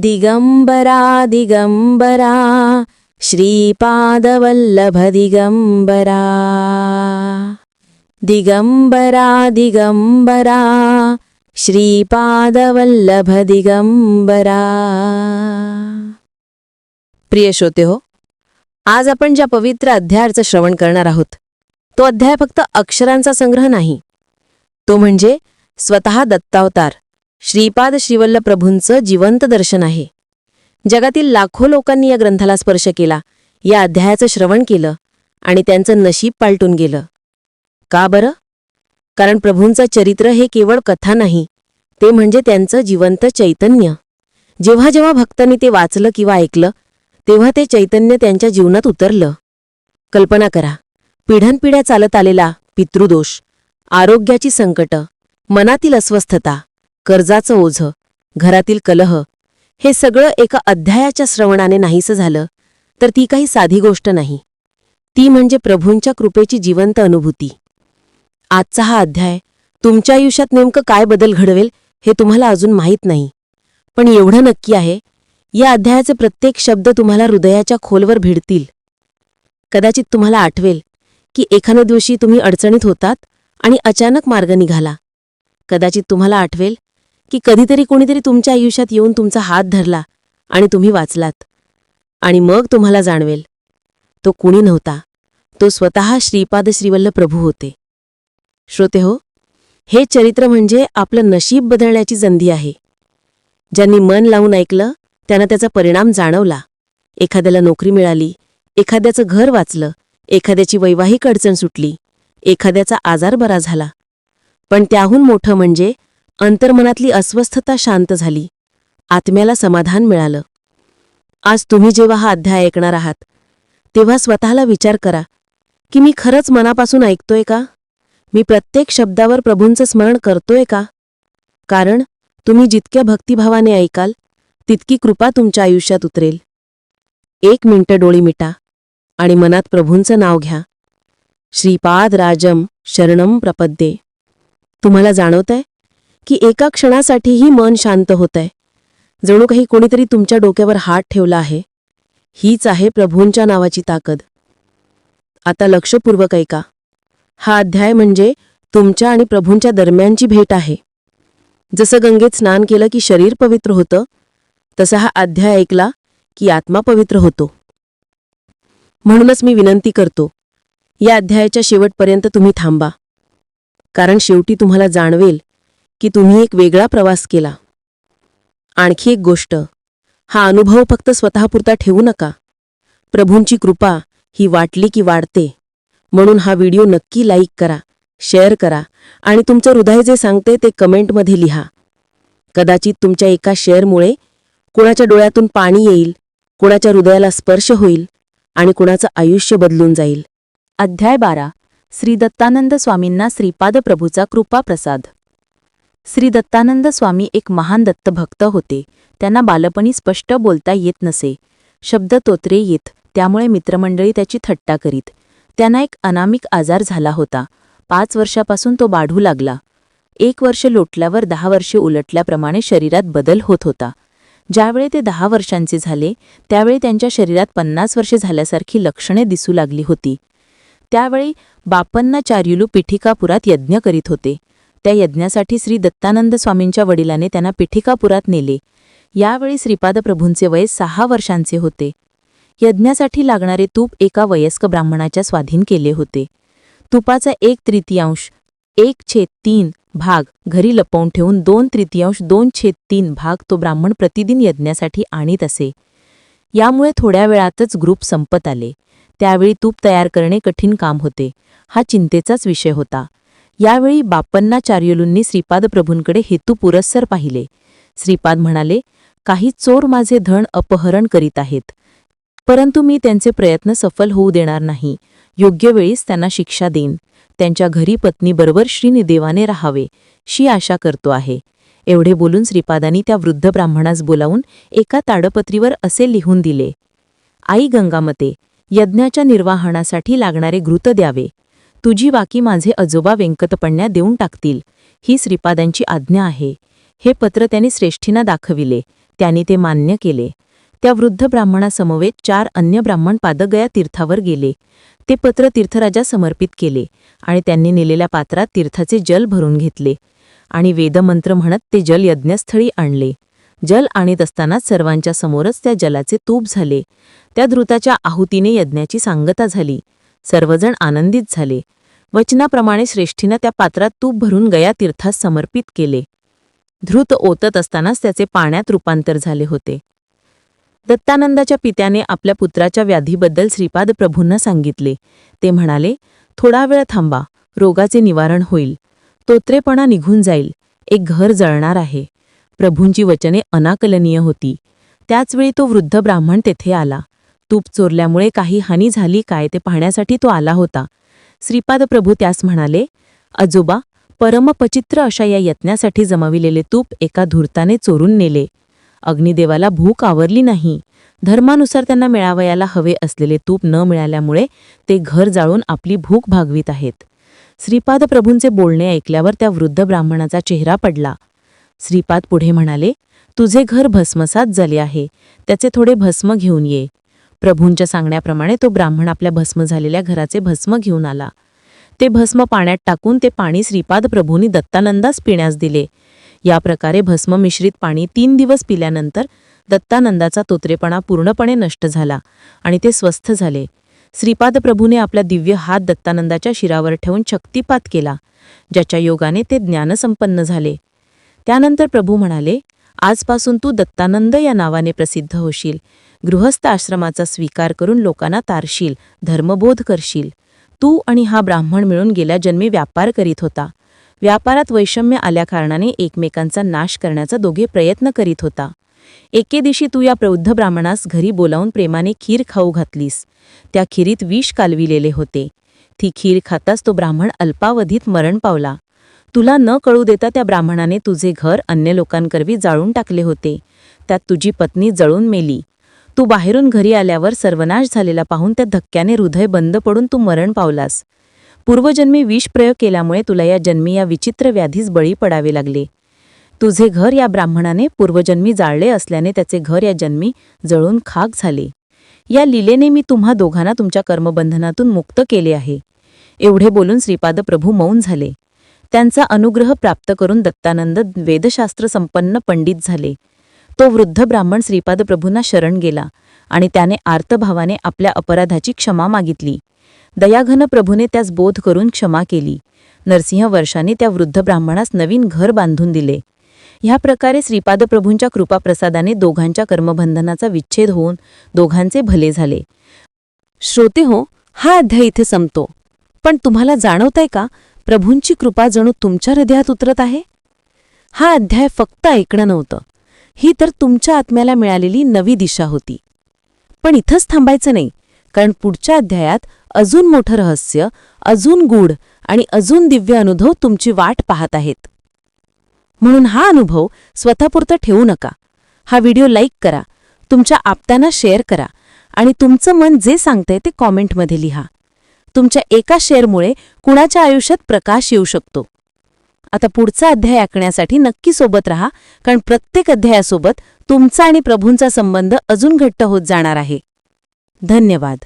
दिगंबरा दिगंबरा श्रीपादवल्लभ दिगंबरा दिगंबरा दिगंबरा श्रीपादवल्लभ दिगंबरा प्रिय श्रोते हो आज आपण ज्या पवित्र अध्यायाचं श्रवण करणार आहोत तो अध्याय फक्त अक्षरांचा संग्रह नाही. तो म्हणजे स्वतः दत्तावतार. श्रीपाद श्रीवल्ल प्रभूंचं जिवंत दर्शन आहे. जगातील लाखो लोकांनी या ग्रंथाला स्पर्श केला या अध्यायाचं श्रवण केलं आणि त्यांचं नशीब पालटून गेलं. का बरं? कारण प्रभूंचं चरित्र हे केवळ कथा नाही ते म्हणजे त्यांचं जिवंत चैतन्य. जेव्हा जेव्हा भक्तांनी ते वाचलं किंवा ऐकलं तेव्हा ते चैतन्य त्यांच्या जीवनात उतरलं. कल्पना करा पिढ्यानपिढ्या चालत आलेला पितृदोष आरोग्याची संकट मनातील अस्वस्थता कर्जाचं ओझं घरातील कलह हे सगळं एका अध्यायाच्या श्रवणाने नाहीसं झालं तर ती काही साधी गोष्ट नाही. ती म्हणजे प्रभूंच्या कृपेची जिवंत अनुभूती. आजचा हा अध्याय तुमच्या आयुष्यात नेमकं काय बदल घडवेल हे तुम्हाला अजून माहीत नाही. पण एवढं नक्की आहे या अध्यायाचे प्रत्येक शब्द तुम्हाला हृदयाच्या खोलवर भिडतील. कदाचित तुम्हाला आठवेल की एखाद्या दिवशी तुम्ही अडचणीत होतात आणि अचानक मार्ग निघाला. कदाचित तुम्हाला आठवेल की कधीतरी कोणीतरी तुमच्या आयुष्यात येऊन तुमचा हात धरला आणि तुम्ही वाचलात. आणि मग तुम्हाला जाणवेल. तो कुणी नव्हता. तो स्वतः श्रीपाद श्रीवल्ल प्रभू होते. श्रोते हो हे चरित्र म्हणजे आपलं नशीब बदलण्याची संधी आहे. ज्यांनी मन लावून ऐकलं त्यांना त्याचा परिणाम जाणवला. एखाद्याला नोकरी मिळाली एखाद्याचं घर वाचलं एखाद्याची वैवाहिक अडचण सुटली एखाद्याचा आजार बरा झाला. पण त्याहून मोठं म्हणजे अंतर्मनातली अस्वस्थता शांत झाली. आत्म्याला समाधान मिळालं. आज तुम्ही जेव्हा हा अध्याय ऐकणार आहात तेव्हा स्वतःला विचार करा की मी खरंच मनापासून ऐकतोय का? मी प्रत्येक शब्दावर प्रभूंचं स्मरण करतोय का? कारण तुम्ही जितक्या भक्तिभावाने ऐकाल तितकी कृपा तुमच्या आयुष्यात उतरेल. एक मिनटं डोळी मिटा आणि मनात प्रभूंचं नाव घ्या. श्रीपाद राजम शरणम प्रपद्ये. तुम्हाला जाणवतंय? की एका क्षणासाठीही मन शांत होतंय. जणू काही कोणीतरी तुमच्या डोक्यावर हात ठेवला आहे. हीच आहे प्रभूंच्या नावाची ताकद. आता लक्षपूर्वक ऐका. हा अध्याय म्हणजे तुमच्या आणि प्रभूंच्या दरम्यानची भेट आहे. जसं गंगेत स्नान केलं की शरीर पवित्र होतं तसा हा अध्याय ऐकला की आत्मा पवित्र होतो. म्हणूनच मी विनंती करतो या अध्यायाच्या शेवटपर्यंत तुम्ही थांबा. कारण शेवटी तुम्हाला जाणवेल की तुम्ही एक वेगळा प्रवास केला. आणखी एक गोष्ट हा अनुभव फक्त स्वतःपुरता ठेवू नका. प्रभूंची कृपा ही वाटली की वाढते. म्हणून हा व्हिडिओ नक्की लाईक करा शेअर करा आणि तुमचं हृदय जे सांगते ते कमेंटमध्ये लिहा. कदाचित तुमच्या एका शेअरमुळे कुणाच्या डोळ्यातून पाणी येईल कोणाच्या हृदयाला स्पर्श होईल आणि कुणाचं आयुष्य बदलून जाईल. अध्याय बारा. श्री दत्तानंद स्वामींना श्रीपाद प्रभूचा कृपा प्रसाद श्री दत्तानंद स्वामी एक महान दत्तभक्त होते. त्यांना बालपणी स्पष्ट बोलता येत नसे. शब्द तोत्रे येत त्यामुळे मित्रमंडळी त्याची थट्टा करीत. त्यांना एक अनामिक आजार झाला होता. पाच वर्षापासून तो बाढू लागला. एक वर्ष लोटल्यावर दहा वर्षे उलटल्याप्रमाणे शरीरात बदल होत होता. ज्यावेळी ते दहा वर्षांचे झाले त्यावेळी त्यांच्या शरीरात पन्नास वर्षे झाल्यासारखी लक्षणे दिसू लागली होती. त्यावेळी बापन्नाचार्युलू पिठिकापुरात यज्ञ करीत होते. त्या यज्ञासाठी श्री दत्तानंद स्वामींच्या वडिलाने त्यांना पिठिकापुरात नेले. यावेळी श्रीपाद प्रभूंचे वय सहा वर्षांचे होते. यज्ञासाठी लागणारे तूप एका वयस्क ब्राह्मणाच्या स्वाधीन केले होते. तुपाचा एक तृतीयांश एक छेद तीन भाग घरी लपवून ठेवून दोन तृतीयांश दोन छेद तीन भाग तो ब्राह्मण प्रतिदिन यज्ञासाठी आणीत असे. यामुळे थोड्या वेळातच ग्रुप संपत आले. त्यावेळी तूप तयार करणे कठीण काम होते. हा चिंतेचाच विषय होता. यावेळी बापन्नाचार्युलूंनी श्रीपाद प्रभूंकडे हेतू पुरस्सर पाहिले. श्रीपाद म्हणाले काही चोर माझे धन अपहरण करीत आहेत. परंतु मी त्यांचे प्रयत्न सफल होऊ देणार नाही. योग्य वेळीच त्यांना शिक्षा देईन. त्यांच्या घरी पत्नीबरोबर श्रीनिदेवाने राहावे शी आशा करतो आहे. एवढे बोलून श्रीपादांनी त्या वृद्ध ब्राह्मणास बोलावून एका ताडपत्रीवर असे लिहून दिले आई गंगामते यज्ञाच्या निर्वाहनासाठी लागणारे घृत द्यावे. तुझी वाकी माझे आजोबा व्यंकटपण्या देऊन टाकतील ही श्रीपादांची आज्ञा आहे. हे पत्र त्यांनी श्रेष्ठींना दाखविले त्याने ते मान्य केले. त्या वृद्ध ब्राह्मणासमवेत चार अन्य ब्राह्मण पादगया तीर्थावर गेले. ते पत्र तीर्थराजा समर्पित केले आणि त्यांनी नेलेल्या पात्रात तीर्थाचे जल भरून घेतले आणि वेदमंत्र म्हणत ते जल यज्ञस्थळी आणले. जल आणीत असतानाच सर्वांच्या समोरच त्या जलाचे तूप झाले. त्या द्रुताच्या आहुतीने यज्ञाची सांगता झाली. सर्वजण आनंदित झाले. वचनाप्रमाणे श्रेष्ठीनं त्या पात्रात तूप भरून गया तीर्थास समर्पित केले. धृत ओतत असतानाच त्याचे पाण्यात रूपांतर झाले होते. दत्तानंदाच्या पित्याने आपल्या पुत्राच्या व्याधीबद्दल श्रीपाद प्रभूंना सांगितले. ते म्हणाले थोडा वेळ थांबा रोगाचे निवारण होईल. तोत्रेपणा निघून जाईल. एक घर जळणार आहे. प्रभूंची वचने अनाकलनीय होती. त्याचवेळी तो वृद्ध ब्राह्मण तेथे आला. तूप चोरल्यामुळे काही हानी झाली काय ते पाहण्यासाठी तो आला होता. श्रीपाद प्रभू त्यास म्हणाले आजोबा परमपचित्र अशा या यत्नासाठी जमाविलेले तूप एका धूर्ताने चोरून नेले. अग्निदेवाला भूक आवरली नाही. धर्मानुसार त्यांना मिळावयाला हवे असलेले तूप न मिळाल्यामुळे ते घर जाळून आपली भूक भागवीत आहेत. श्रीपाद प्रभूंचे बोलणे ऐकल्यावर त्या वृद्ध ब्राह्मणाचा चेहरा पडला. श्रीपाद पुढे म्हणाले तुझे घर भस्मसात झाले आहे. त्याचे थोडे भस्म घेऊन ये. प्रभूंच्या सांगण्याप्रमाणे तो ब्राह्मण आपल्या भस्म झालेल्या घराचे भस्म घेऊन आला. ते भस्म पाण्यात टाकून ते पाणी श्रीपाद प्रभूंनी दत्तानंदास पिण्यास दिले. या प्रकारे भस्म मिश्रित पाणी तीन दिवस पिल्यानंतर दत्तानंदाचा तोत्रेपणा पूर्णपणे नष्ट झाला आणि ते स्वस्थ झाले. श्रीपाद प्रभूने आपला दिव्य हात दत्तानंदाच्या शिरावर ठेवून शक्तिपात केला ज्याच्या योगाने ते ज्ञानसंपन्न झाले. त्यानंतर प्रभू म्हणाले आजपासून तू दत्तानंद या नावाने प्रसिद्ध होशील. गृहस्थ आश्रमाचा स्वीकार करून लोकांना तारशील धर्मबोध करशील. तू आणि हा ब्राह्मण मिळून गेल्या जन्मी व्यापार करीत होता. व्यापारात वैषम्य आल्याकारणाने एकमेकांचा नाश करण्याचा दोघे प्रयत्न करीत होता. एके दिवशी तू या प्रौद्ध ब्राह्मणास घरी बोलावून प्रेमाने खीर खाऊ घातलीस. त्या खीरीत विष कालविलेले होते. ती खीर खाताच तो ब्राह्मण अल्पावधीत मरण पावला. तुला न कळू देता त्या ब्राह्मणाने तुझे घर अन्य लोकांकरवी जाळून टाकले होते. त्यात तुझी पत्नी जळून मेली. तू बाहेरून घरी आल्यावर सर्वनाश झालेला पाहून त्या धक्क्याने हृदय बंद पडून तू मरण पावलास. पूर्वजन्मी विषप्रयोग केल्यामुळे तुला या जन्मी या विचित्र व्याधीस बळी पडावे लागले. तुझे घर या ब्राह्मणाने पूर्वजन्मी जाळले असल्याने त्याचे घर या जन्मी जळून खाक झाले. या लीलेने मी तुम्हा दोघांना तुमच्या कर्मबंधनातून मुक्त केले आहे. एवढे बोलून श्रीपाद प्रभू मौन झाले. त्यांचा अनुग्रह प्राप्त करून दत्तानंद वेदशास्त्र संपन्न पंडित झाले. तो वृद्ध ब्राह्मण श्रीपाद प्रभूंना शरण गेला आणि त्याने आर्तभावाने आपल्या अपराधाची क्षमा मागितली. दयाघन प्रभूने त्यास बोध करून क्षमा केली. नरसिंह वर्षाने त्या वृद्ध ब्राह्मणास नवीन घर बांधून दिले. ह्या प्रकारे श्रीपादप्रभूंच्या कृपाप्रसादाने दोघांच्या कर्मबंधनाचा विच्छेद होऊन दोघांचे भले झाले. श्रोते हो हा अध्याय इथे संपतो. पण तुम्हाला जाणवतंय का प्रभूंची कृपा जणू तुमच्या हृदयात उतरत आहे? हा अध्याय फक्त ऐकणं नव्हतं. ही तर तुमच्या आत्म्याला मिळालेली नवी दिशा होती. पण इथंच थांबायचं नाही कारण पुढच्या अध्यायात अजून मोठं रहस्य अजून गूढ आणि अजून दिव्य अनुभव तुमची वाट पाहत आहेत. म्हणून हा अनुभव स्वतःपुरता ठेवू नका. हा व्हिडिओ लाईक करा तुमच्या आप्तांना शेअर करा आणि तुमचं मन जे सांगतंय ते कॉमेंटमध्ये लिहा. तुमच्या एका शेअरमुळे कुणाच्या आयुष्यात प्रकाश येऊ शकतो? आता पुढचा अध्याय ऐकण्यासाठी नक्की सोबत रहा कारण प्रत्येक अध्यायासोबत तुमचा आणि प्रभूंचा संबंध अजून घट्ट होत जाणार आहे. धन्यवाद.